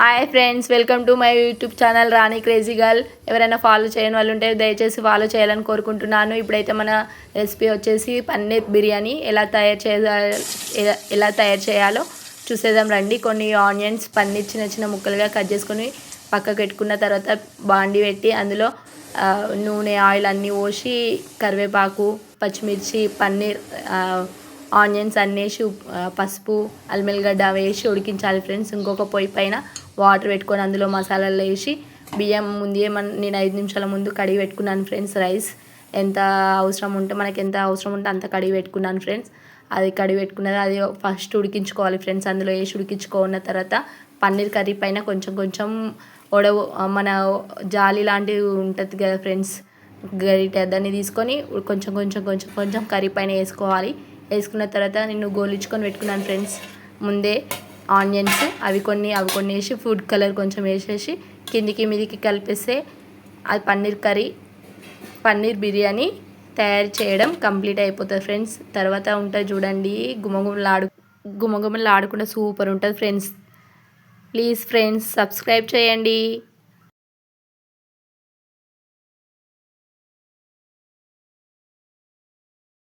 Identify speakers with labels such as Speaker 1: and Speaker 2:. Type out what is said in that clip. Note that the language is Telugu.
Speaker 1: Hi friends welcome to my YouTube channel Rani crazy girl ఎవరైనా ఫాలో చేయని వాళ్ళు ఉంటే దయచేసి ఫాలో చేయాలని కోరుకుంటున్నాను. ఇప్పుడైతే మన రెసిపీ వచ్చేసి పన్నీర్ బిర్యానీ. ఎలా తయారు చేయాలి ఎలా- ఎలా తయారు చేయాలో చూసేద్దాం రండి. కొన్ని ఆనియన్స్ పన్నీర్ చిన్న చిన్న ముక్కలుగా కట్ చేసుకొని పక్కకు పెట్టుకున్న తర్వాత బాండి పెట్టి అందులో నూనె ఆయిల్ అన్నీ పోసి కరివేపాకు పచ్చిమిర్చి పన్నీర్ ఆనియన్స్ అన్నీ వేసి పసుపు అల్మెల్గడ్డ వేసి ఉడికించాలి ఫ్రెండ్స్ ఇంకొక పొయ్యి పైన వాటర్ పెట్టుకొని అందులో మసాలాలు వేసి బియ్యం ముందే మన నేను ఐదు నిమిషాల ముందు కడిగి పెట్టుకున్నాను ఫ్రెండ్స్ రైస్. ఎంత అవసరం ఉంటే మనకి ఎంత అవసరం ఉంటే అంత కడిగి పెట్టుకున్నాను ఫ్రెండ్స్. అది కడిగి పెట్టుకున్నది అది ఫస్ట్ ఉడికించుకోవాలి ఫ్రెండ్స్. అందులో వేసి ఉడికించుకున్న తర్వాత పన్నీర్ కర్రీ పైన కొంచెం కొంచెం ఒడవు మన జాలి లాంటివి ఉంటుంది కదా ఫ్రెండ్స్. గరిట దాన్ని తీసుకొని కొంచెం కొంచెం కొంచెం కొంచెం కర్రీ పైన వేసుకోవాలి. వేసుకున్న తర్వాత నేను గోలించుకొని పెట్టుకున్నాను ఫ్రెండ్స్. ముందే ఆనియన్స్ అవి కొన్ని అవి కొన్ని వేసి ఫుడ్ కలర్ కొంచెం వేసేసి కిందికి మీదికి కలిపేస్తే అది పన్నీర్ కర్రీ పన్నీర్ బిర్యానీ తయారు చేయడం కంప్లీట్ అయిపోతుంది ఫ్రెండ్స్. తర్వాత ఉంటుంది చూడండి గుమగుమలాడు గుమగుమలు ఆడకుండా సూపర్ ఉంటుంది ఫ్రెండ్స్. ప్లీజ్ ఫ్రెండ్స్ సబ్స్క్రైబ్ చేయండి.